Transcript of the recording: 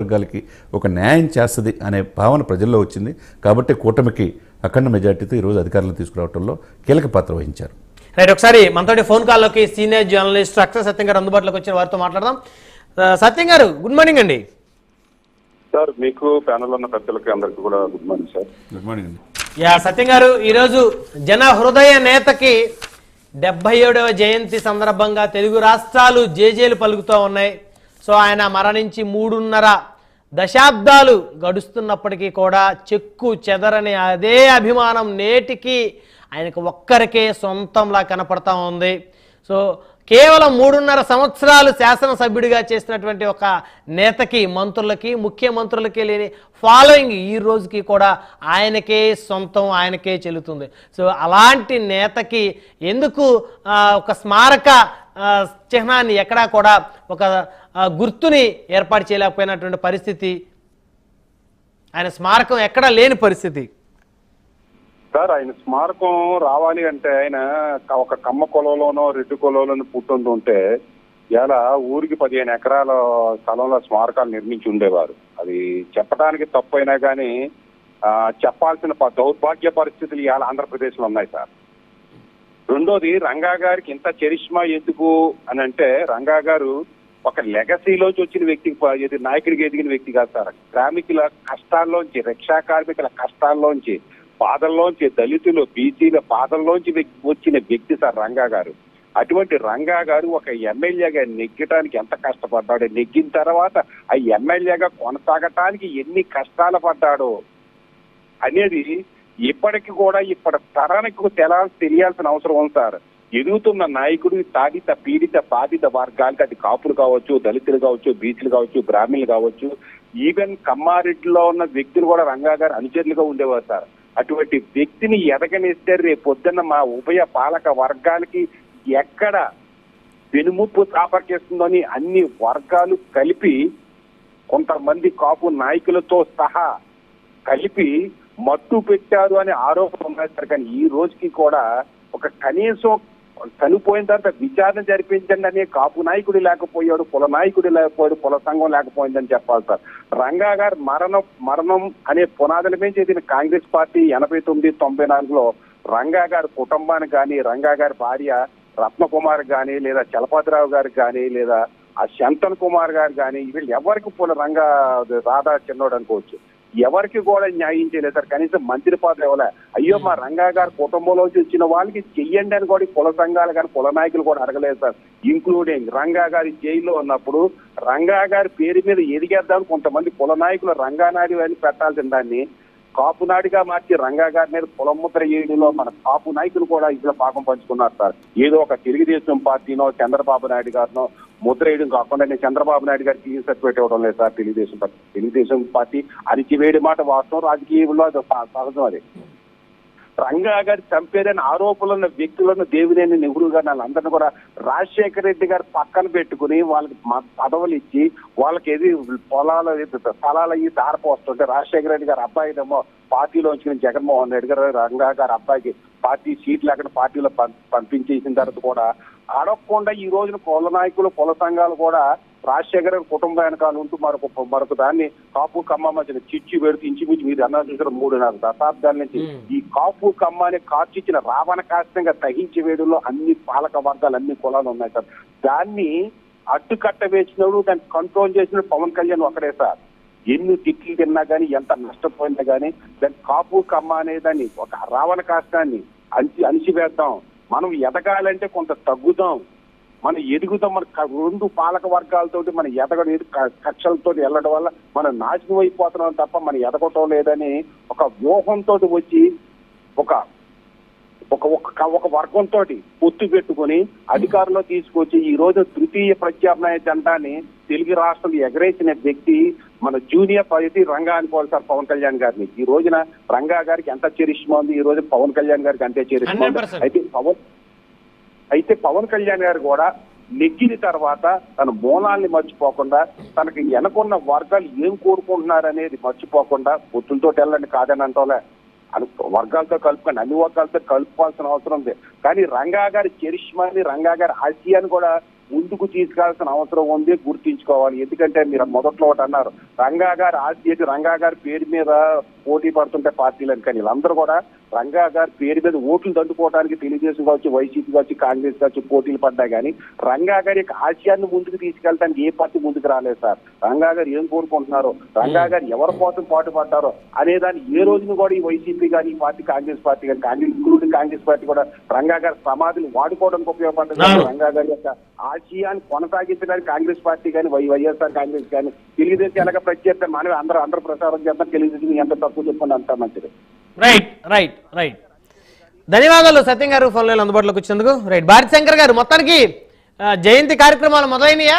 వర్గాలకి ఒక న్యాయం చేస్తుంది అనే భావన ప్రజల్లో వచ్చింది. కాబట్టి కూటమికి అఖండ మెజార్టీతో ఈరోజు అధికారులు తీసుకురావడంలో కీలక పాత్ర వహించారు. రైట్ ఒకసారి మనతోటి ఫోన్ కాల్లోకి సీనియర్ జర్నలిస్ట్ అక్షర సత్యం గారు అందుబాటులోకి వచ్చిన వారితో మాట్లాడదాం. సత్యం గారు గుడ్ మార్నింగ్ అండి. సార్ మీకు ప్యానల్ ఉన్న పెద్దలకి అందరికి కూడా good morning sir. Good morning అండి. యా సత్యం గారు ఈరోజు జన హృదయ నేతకి డెబ్బై ఏడవ జయంతి సందర్భంగా తెలుగు రాష్ట్రాలు జేజేలు పలుకుతూ ఉన్నాయి. సో ఆయన మరణించి మూడున్నర దశాబ్దాలు గడుస్తున్నప్పటికీ కూడా చెక్కు చెదరని అదే అభిమానం నేటికి ఆయనకు ఒక్కరికే సొంతంలా కనపడతా ఉంది. సో కేవలం మూడున్నర సంవత్సరాలు శాసనసభ్యుడిగా చేసినటువంటి ఒక నేతకి మంత్రులకి ముఖ్యమంత్రులకి లేని ఫాలోయింగ్ ఈ రోజుకి కూడా ఆయనకే సొంతం ఆయనకే చెల్లుతుంది. సో అలాంటి నేతకి ఎందుకు ఒక స్మారక చిహ్నాన్ని ఎక్కడా కూడా ఒక గుర్తుని ఏర్పాటు చేయలేకపోయినటువంటి పరిస్థితి. ఆయన స్మారకం ఎక్కడా లేని పరిస్థితి. సార్ ఆయన స్మారకం రావాలి అంటే ఆయన ఒక కమ్మ కొలంలోనో రెడ్డి కొలంలోనో పుట్టింది ఉంటే ఇలా ఊరికి పదిహేను ఎకరాల స్థలంలో స్మారకాలు నిర్మించి ఉండేవారు. అది చెప్పడానికి తప్పైనా కానీ చెప్పాల్సిన దౌర్భాగ్య పరిస్థితులు ఇవాళ ఆంధ్రప్రదేశ్లో ఉన్నాయి సార్. రెండోది రంగా గారికి ఇంత చరిష్మా ఎందుకు అని అంటే రంగా గారు ఒక లెగసీలోంచి వచ్చిన వ్యక్తికి నాయకుడికి ఎదిగిన వ్యక్తి కాదు సార్. శ్రామికుల కష్టాల్లోంచి రిక్షా కార్మికుల కష్టాల్లోంచి బాధల్లోంచి దళితులు బీసీల బాధల్లోంచి వచ్చిన వ్యక్తి సార్ రంగా గారు. అటువంటి రంగా గారు ఒక ఎమ్మెల్యేగా నెగ్గటానికి ఎంత కష్టపడ్డాడు నెగ్గిన తర్వాత ఆ ఎమ్మెల్యేగా కొనసాగటానికి ఎన్ని కష్టాలు పడ్డాడో అనేది ఇప్పటికి కూడా ఇప్పటి తరానికి తెలా తెలియాల్సిన అవసరం ఉంది సార్. ఎదుగుతున్న నాయకుడు తాడిత పీడిత బాధిత వర్గాలకి అది కాపులు కావచ్చు దళితులు కావచ్చు బీసీలు కావచ్చు బ్రాహ్మణులు కావచ్చు ఈవెన్ కమ్మారెడ్డిలో ఉన్న వ్యక్తులు కూడా రంగా గారు అనుచరులుగా ఉండేవారు సార్. అటువంటి వ్యక్తిని ఎదగనిస్తే రేపు పొద్దున్న మా ఉభయ పాలక వర్గాలకి ఎక్కడ వెనుముప్పు తాపర్చేస్తుందని అన్ని వర్గాలు కలిపి కొంతమంది కాపు నాయకులతో సహా కలిపి మత్తు పెట్టారు అనే ఆరోపణ ఉన్నారు కానీ ఈ రోజుకి కూడా ఒక కనీసం చనిపోయిన తర్వాత విచారణ జరిపించండి అనే కాపు నాయకుడు లేకపోయాడు కుల నాయకుడు లేకపోయాడు కుల సంఘం లేకపోయిందని చెప్పాలి సార్. రంగా గారు మరణం మరణం అనే పునాదుల మీద ఇది కాంగ్రెస్ పార్టీ ఎనభై తొమ్మిది తొంభై నాలుగులో రంగా గారి కుటుంబానికి కానీ రంగా గారి భార్య రత్నకుమార్ కానీ లేదా చలపతిరావు గారికి కానీ లేదా ఆ శంతన్ కుమార్ గారు కానీ వీళ్ళు ఎవరికి పోల రంగా రాధా చిన్నోడు అనుకోవచ్చు. ఎవరికి కూడా న్యాయం చేయలేదు సార్ కనీసం మంత్రి పదవి ఇవ్వలే. అయ్యో మా రంగా గారి కుటుంబంలోంచి వచ్చిన వాళ్ళకి చెయ్యండి అని కూడా కుల సంఘాలు కానీ కుల నాయకులు కూడా అడగలేదు సార్. ఇంక్లూడింగ్ రంగా గారి జైల్లో ఉన్నప్పుడు రంగా గారి పేరు మీద ఎదిగేద్దాం కొంతమంది కుల నాయకులు రంగానాయుడు అని పెట్టాల్సిన దాన్ని కాపునాడిగా మార్చి రంగా గారి మీద కులముద్ర ఏడులో మన కాపు నాయకులు కూడా ఇందులో పాపం పంచుకున్నారు సార్. ఏదో ఒక తెలుగుదేశం పార్టీనో చంద్రబాబు నాయుడు గారినో ముద్ర వేయడం కాకుండా నేను చంద్రబాబు నాయుడు గారికి ఈ సర్టిఫికేట్ ఇవ్వడం లేదు sir Telugu Desam party. Telugu Desam party అరిచివేడి మాట వాస్తవం రాజకీయంలో అది సహజం అది. రంగా గారి చంపేదని ఆరోపణలు వ్యక్తులను దేవినేని నెహ్రూ గారు వాళ్ళందరినీ కూడా రాజశేఖర రెడ్డి గారు పక్కన పెట్టుకుని వాళ్ళకి పదవులు ఇచ్చి వాళ్ళకి ఏది పొలాలు స్థలాలు అయ్యి దారపోస్తుంటే రాజశేఖర రెడ్డి గారు అబ్బాయినేమో పార్టీలోంచి జగన్మోహన్ రెడ్డి గారు రంగా గారి అబ్బాయికి పార్టీ సీట్లు అక్కడ పార్టీలో పంపించేసిన తర్వాత కూడా అడగకుండా ఈ రోజున కుల నాయకులు కుల సంఘాలు కూడా రాజశేఖర కుటుంబ వెనకాల ఉంటూ మరొక మరొక దాన్ని కాపు కమ్మ మధ్యన చిచ్చి పెడుతూ ఇంచుమించు మీరు అన్నారు చూసారు మూడున్నర దశాబ్దాల నుంచి. ఈ కాపు కమ్మ అనే కార్చిచ్చిన రావణ కాష్టంగా తహించి వేడులో అన్ని పాలక వర్గాలు అన్ని కులాలు ఉన్నాయి సార్. దాన్ని అడ్డుకట్ట వేసినప్పుడు దాన్ని కంట్రోల్ చేసిన పవన్ కళ్యాణ్ ఒకడే సార్. ఎన్ని తిట్లు తిన్నా కానీ ఎంత నష్టపోయినా కానీ దాన్ని కాపు కమ్మ అనే దాన్ని ఒక రావణ కాష్టాన్ని అణచి అణిచివేద్దాం. మనం ఎదగాలంటే కొంత తగ్గుదాం. మనం ఎదుగుతాం మన రెండు పాలక వర్గాలతోటి మన ఎదగడం కక్షలతో వెళ్ళడం వల్ల మనం నాశనం అయిపోతున్నాం తప్ప మనం ఎదగటం లేదని ఒక వ్యూహంతో వచ్చి ఒక ఒక ఒక ఒక వర్గంతో పొత్తు పెట్టుకుని అధికారంలో తీసుకొచ్చి ఈ రోజు తృతీయ ప్రత్యామ్నాయ జెండాని తెలుగు రాష్ట్రాలు ఎగరేసిన వ్యక్తి మన జూనియర్ పరిధి రంగా అనుకోవాలి సార్ పవన్ కళ్యాణ్ గారిని. ఈ రోజున రంగా గారికి ఎంత చరిష్మా ఉంది? ఈ రోజు పవన్ కళ్యాణ్ గారికి అంతే చరిష్మా ఉంది. 100%. అయితే పవన్ అయితే పవన్ కళ్యాణ్ గారు కూడా నెగ్గిన తర్వాత తన మూలాల్ని మర్చిపోకుండా తనకి వెనకున్న వర్గాలు ఏం కోరుకుంటున్నారనేది మర్చిపోకుండా పొత్తులతో వెళ్ళండి కాదని అంటోలే అని వర్గాలతో కలుపుకొని అన్ని వర్గాలతో కలుపుకోవాల్సిన అవసరం ఉంది. కానీ రంగా గారి చరిష్మాని రంగా గారి ఆశయాన్ని కూడా ముందుకు తీసుకెళ్ళాల్సిన అవసరం ఉంది గుర్తించుకోవాలి. ఎందుకంటే మీరు మొదట్లో ఒకటి అన్నారు రంగా గారు ఆర్సీఐ రంగా గారి పేరు మీద పోటీ పడుతుంటే పార్టీలు కానీ వీళ్ళందరూ కూడా రంగా గారి పేరు మీద ఓట్లు దండుకోవడానికి తెలుగుదేశం కావచ్చు వైసీపీ కావచ్చు కాంగ్రెస్ కావచ్చు పోటీలు పడ్డా కానీ రంగా గారి యొక్క ఆశయాన్ని ముందుకు తీసుకెళ్ళడానికి ఏ పార్టీ ముందుకు రాలేదు సార్. రంగా గారు ఏం కోరుకుంటున్నారో? రంగా గారు ఎవరి కోసం పాటు పడ్డారో అనే దాన్ని ఏ రోజున కూడా ఈ వైసీపీ కానీ ఈ పార్టీ కాంగ్రెస్ పార్టీ కానీ కాంగ్రెస్ ఇంక్లూడింగ్ కాంగ్రెస్ పార్టీ కూడా రంగా గారి సమాధిని వాడుకోవడానికి ఉపయోగపడ్డది అవును. రంగా గారి యొక్క ఆశయాన్ని కొనసాగించడానికి కాంగ్రెస్ పార్టీ కానీ వై వైఎస్ఆర్ కాంగ్రెస్ కానీ తెలుగుదేశం ఎలాగ ప్రత్యేక మనమే అందరూ అందరూ ప్రచారం చేద్దాం. తెలుగుదేశం ఎంత తక్కువ చెప్పండి అంత మంచిది. Right right right. ధన్యవాదాలు సత్యం గారు ఫోన్లో అందుబాటులోకి వచ్చినందుకు. రైట్ భారతి శంకర్ గారు మొత్తానికి జయంతి కార్యక్రమాలు మొదలైనయా?